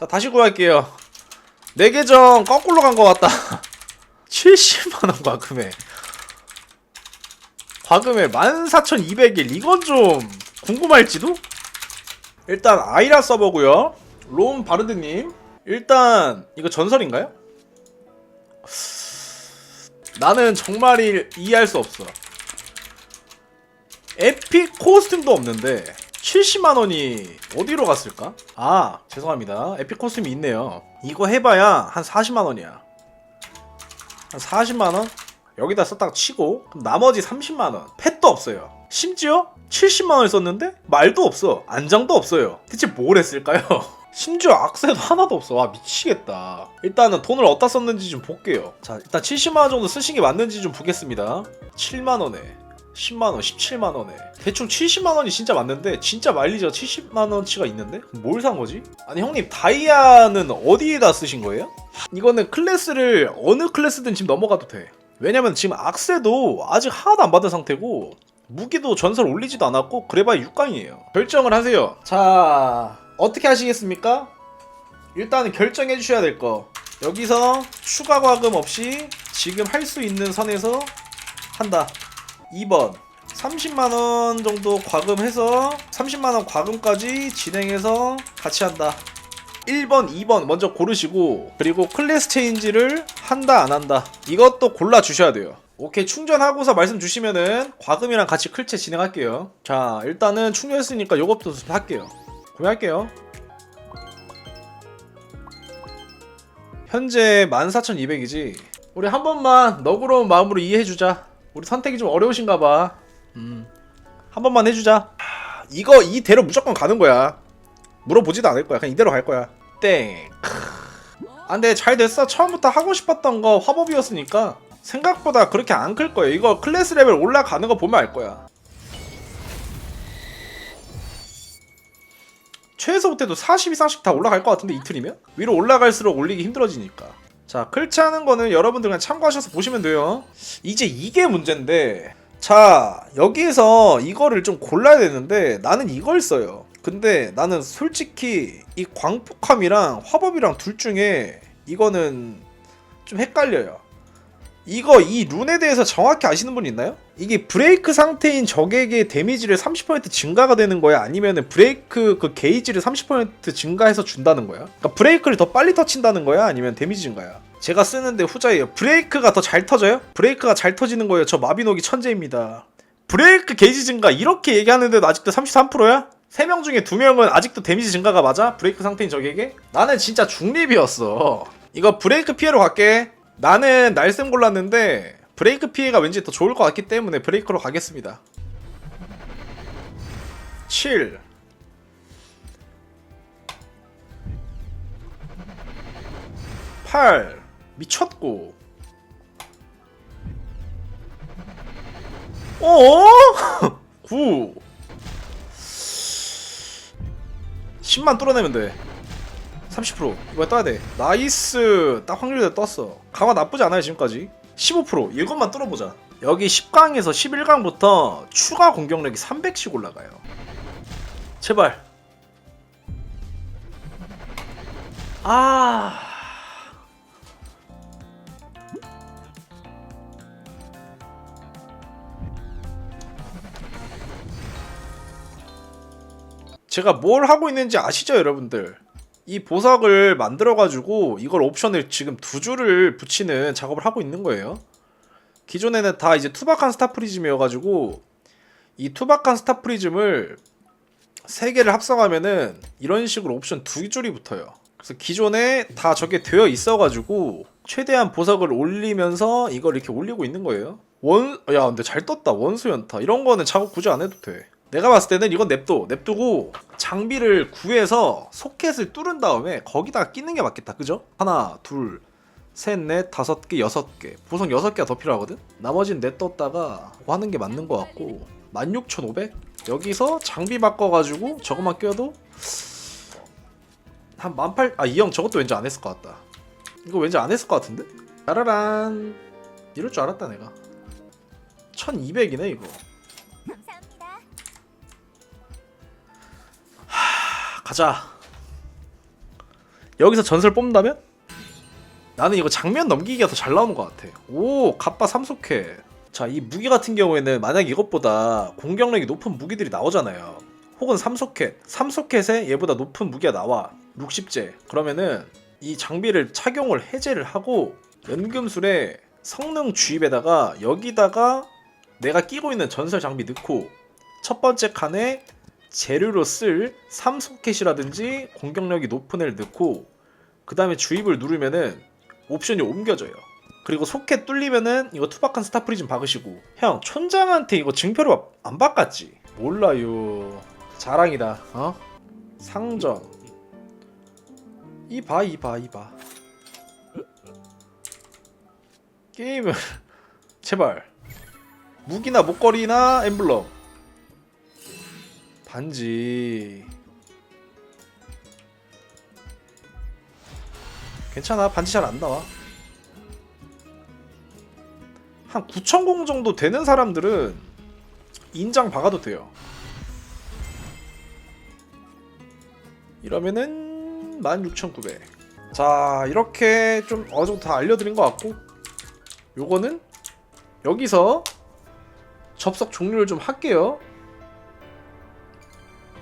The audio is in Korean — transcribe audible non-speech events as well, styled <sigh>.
자 다시 구할게요. 내 계정 거꾸로 간 것 같다. 70만원 과금에 과금에 14,200일. 이건 좀 궁금할지도? 일단 아이라 서버고요. 롬 바르드님. 일단 이거 전설인가요? 나는 정말 이- 이해할 수 없어. 에픽 코스튬도 없는데 70만원이 어디로 갔을까? 아 죄송합니다. 에픽 코스튬이 있네요. 이거 해봐야 한 40만원이야. 한 40만원? 여기다 썼다가 치고 그럼 나머지 30만원. 펫도 없어요. 심지어 70만원을 썼는데 말도 없어. 안장도 없어요. 대체 뭘 했을까요? <laughs> 심지어 악세도 하나도 없어. 와 미치겠다. 일단은 돈을 어디다 썼는지 좀 볼게요. 자 일단 70만원 정도 쓰신 게 맞는지 좀 보겠습니다. 7만원에 10만원, 17만원에 대충 70만원이 진짜 맞는데 진짜 마일리지가 70만원치가 있는데? 뭘 산 거지? 아니 형님 다이아는 어디에다 쓰신 거예요? 이거는 클래스를 어느 클래스든 지금 넘어가도 돼 왜냐면 지금 악세도 아직 하나도 안 받은 상태고 무기도 전설 올리지도 않았고 그래봐야 6강이에요 결정을 하세요 자 어떻게 하시겠습니까? 일단은 결정해 주셔야 될 거 여기서 추가 과금 없이 지금 할 수 있는 선에서 한다 2번 30만원 정도 과금해서 30만원 과금까지 진행해서 같이 한다. 1번, 2번 먼저 고르시고 그리고 클래스 체인지를 한다 안 한다. 이것도 골라 주셔야 돼요. 오케이 충전하고서 말씀 주시면은 과금이랑 같이 클체 진행할게요. 자 일단은 충전했으니까 좀 할게요. 구매할게요. 현재 14,200이지. 우리 한 번만 너그러운 마음으로 이해해주자 우리 선택이 좀 어려우신가 봐. 음. 한 번만 해주자. 하, 이거 이대로 무조건 가는 거야. 물어보지도 않을 거야. 그냥 이대로 갈 거야. 땡. 크. 아, 잘 됐어. 처음부터 하고 싶었던 거 화법이었으니까 생각보다 그렇게 안 클 거예요. 이거 클래스 레벨 올라가는 거 보면 알 거야. 최소 못해도 40 이상씩 다 올라갈 것 같은데 이틀이면? 위로 올라갈수록 올리기 힘들어지니까. 자, 클치 하는 거는 여러분들 그냥 참고하셔서 보시면 돼요. 이제 이게 문제인데, 자, 여기에서 이거를 좀 골라야 되는데, 나는 이걸 써요. 근데 나는 솔직히 이 광폭함이랑 화법이랑 둘 중에 이거는 좀 헷갈려요. 이거 이 룬에 대해서 정확히 아시는 분 있나요? 이게 브레이크 상태인 적에게 데미지를 30% 증가가 되는 거야? 아니면은 브레이크 그 게이지를 30% 증가해서 준다는 거야? 그러니까 브레이크를 더 빨리 터친다는 거야? 아니면 데미지 증가야? 제가 쓰는데 후자예요. 브레이크가 더 잘 터져요? 브레이크가 잘 터지는 거예요. 저 마비노기 천재입니다. 브레이크 게이지 증가 이렇게 얘기하는데도 아직도 33%야? 3명 중에 2명은 아직도 데미지 증가가 맞아? 브레이크 상태인 적에게? 나는 진짜 중립이었어. 이거 브레이크 피해로 갈게. 나는 날쌘 골랐는데 브레이크 피해가 왠지 더 좋을 것 같기 때문에 브레이크로 가겠습니다. 7 8 미쳤고 어? <laughs> 9 10만 뚫어내면 돼. 30% 이거 떠야 돼. 나이스. 딱 확률대 떴어. 강화 나쁘지 않아요 지금까지. 15% 이것만 뚫어보자. 여기 10강에서 11강부터 추가 공격력이 300씩 올라가요. 제발. 아. 제가 뭘 하고 있는지 아시죠, 여러분들? 이 보석을 만들어가지고 이걸 옵션을 지금 두 줄을 붙이는 작업을 하고 있는 거예요. 기존에는 다 이제 투박한 스타프리즘이어가지고 이 투박한 스타프리즘을 세 개를 합성하면은 이런 식으로 옵션 두 줄이 붙어요. 그래서 기존에 다 저게 되어 있어가지고 최대한 보석을 올리면서 이걸 이렇게 올리고 있는 거예요. 원, 야, 근데 잘 떴다. 원수 연타. 이런 거는 작업 굳이 안 해도 돼. 내가 봤을 때는 이건 냅둬. 냅두고 장비를 구해서 소켓을 뚫은 다음에 거기다가 끼는 게 맞겠다. 그죠? 하나, 둘, 셋, 넷, 다섯 개, 여섯 개. 보석 여섯 개가 더 필요하거든? 나머지는 냅뒀다가 하는 게 맞는 것 같고 16,500? 여기서 장비 바꿔가지고 저것만 껴도 한 18... 아, 이 형 저것도 왠지 안 했을 것 같다. 이거 왠지 안 했을 것 같은데? 짜라란. 이럴 줄 알았다, 내가. 1200이네, 이거. 가자. 여기서 전설 뽑는다면? 나는 이거 장면 넘기기가 더 잘 나오는 것 같아. 오, 갑바 삼속해. 자, 이 무기 같은 경우에는 만약 이것보다 공격력이 높은 무기들이 나오잖아요. 혹은 삼소켓, 삼소켓에 얘보다 높은 무기가 나와. 60제. 그러면은 이 장비를 착용을 해제를 하고 연금술에 성능 주입에다가 여기다가 내가 끼고 있는 전설 장비 넣고 첫 번째 칸에 재료로 쓸 삼소켓이라든지 공격력이 높은 애를 넣고 그 다음에 주입을 누르면은 옵션이 옮겨져요. 그리고 소켓 뚫리면은 이거 투박한 스타 프리즘 박으시고 형 촌장한테 이거 증표를 안 바꿨지? 몰라요. 자랑이다. 어? 상점. 이봐 이봐 이봐. 게임을 <laughs> 제발 무기나 목걸이나 엠블럼 반지 괜찮아 반지 잘 안 나와 한 9,000공 정도 되는 사람들은 인장 박아도 돼요 이러면은 16,900. 자, 이렇게 좀 어느 정도 다 알려드린 것 같고, 요거는 여기서 접속 종료를 좀 할게요.